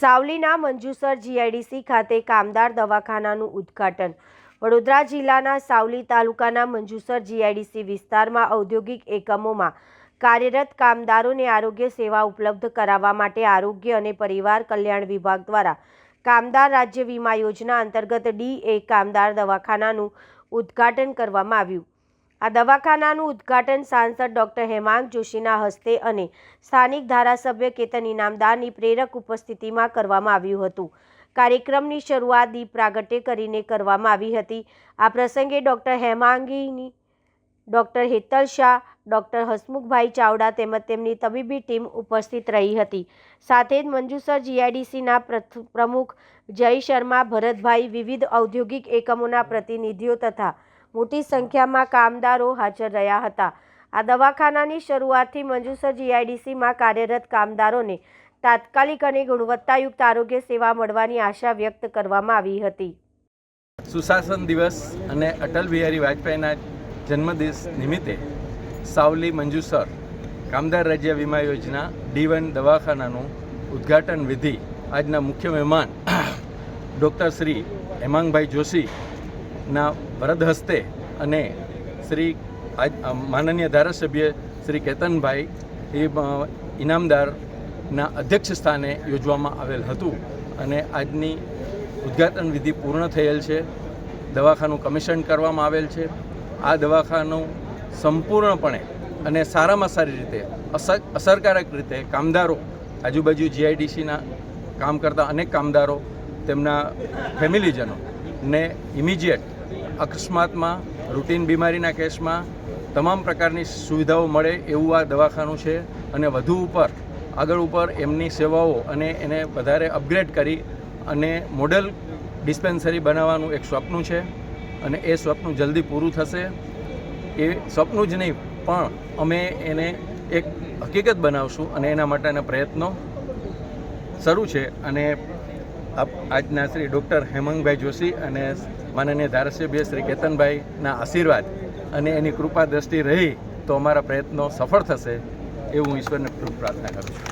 સાવલીના Manjusar GIDC ખાતે કામદાર દવાખાનાનું ઉદ્ઘાટન. વડોદરા જિલ્લાના સાવલી તાલુકાના મંજુસર જીઆઈડીસી વિસ્તારમાં ઔદ્યોગિક એકમોમાં કાર્યરત કામદારોને આરોગ્ય સેવા ઉપલબ્ધ કરાવવા માટે આરોગ્ય અને પરિવાર કલ્યાણ વિભાગ દ્વારા કામદાર રાજ્ય વીમા યોજના અંતર્ગત ડી એ કામદાર દવાખાનાનું ઉદ્ઘાટન કરવામાં આવ્યું. આ દવાખાનાનું ઉદ્ઘાટન સાંસદ ડોક્ટર હેમાંગ જોશીના હસ્તે અને સ્થાનિક ધારાસભ્ય કેતન ઇનામદારની પ્રેરક ઉપસ્થિતિમાં કરવામાં આવ્યું હતું. કાર્યક્રમની શરૂઆત દીપ પ્રાગટ્ય કરીને કરવામાં આવી હતી. આ પ્રસંગે doctor Hemangini doctor Hetal Shah, doctor Hasmukhbhai Chavda તેમજ તેમની તબીબી ટીમ ઉપસ્થિત રહી હતી. સાથે જ મંજુસર જીઆઈડીસીના પ્રમુખ જય શર્મા, ભરતભાઈ વિવિધ ઔદ્યોગિક એકમોના પ્રતિનિધિઓ તથા મોટી સંખ્યામાં કામદારો હાજર રહ્યા હતા. આ દવાખાનાની શરૂઆતથી મંજુસર જીઆઈડીસીમાં કાર્યરત કામદારોને તાત્કાલિક અને ગુણવત્તાયુક્ત આરોગ્ય સેવા મળવાની આશા વ્યક્ત કરવામાં આવી હતી. સુશાસન દિવસ અને અટલ બિહારી વાજપેયીના જન્મદિવસ નિમિત્તે સાવલી મંજુસર કામદાર રાજ્ય વીમા યોજના ડી વન દવાખાનાનું ઉદ્ઘાટન વિધિ આજના મુખ્ય મહેમાન ડૉક્ટર શ્રી હેમાંગભાઈ જોશીના વરદ હસ્તે અને શ્રી માનનીય ધારાસભ્ય શ્રી કેતનભાઈ, એ ઇનામદારના અધ્યક્ષ સ્થાને યોજવામાં આવેલ હતું અને આજની ઉદ્ઘાટન વિધિ પૂર્ણ થયેલ છે. દવાખાનું કમિશન કરવામાં આવેલ છે. આ દવાખાનું સંપૂર્ણપણે અને સારામાં સારી રીતે અસર અસરકારક રીતે કામદારો, આજુબાજુ જીઆઈડીસીના કામ કરતા અનેક કામદારો, તેમના ફેમિલીજનો ને ઇમિજિએટ અકસ્માતમાં રૂટીન બીમારીના કેસમાં તમામ પ્રકારની સુવિધાઓ મળે એવું આ દવાખાનું છે અને વધુ ઉપર, આગળ ઉપર એમની સેવાઓ અને એને વધારે અપગ્રેડ કરી અને મોડલ ડિસ્પેન્સરી બનાવવાનું એક સ્વપ્ન છે અને એ સ્વપ્ન જલ્દી પૂરું થશે. એ સ્વપ્ન જ નહીં, પણ અમે એને એક હકીકત બનાવશું અને એના માટેના પ્રયત્નો શરૂ છે અને આજના શ્રી ડૉક્ટર હેમંગભાઈ જોશી અને માનનીય ધારાસભ્ય શ્રી કેતનભાઈના આશીર્વાદ અને એની કૃપા દ્રષ્ટિ રહી તો અમારા પ્રયત્નો સફળ થશે એવું ઈશ્વરને પ્રાર્થના કરું છું.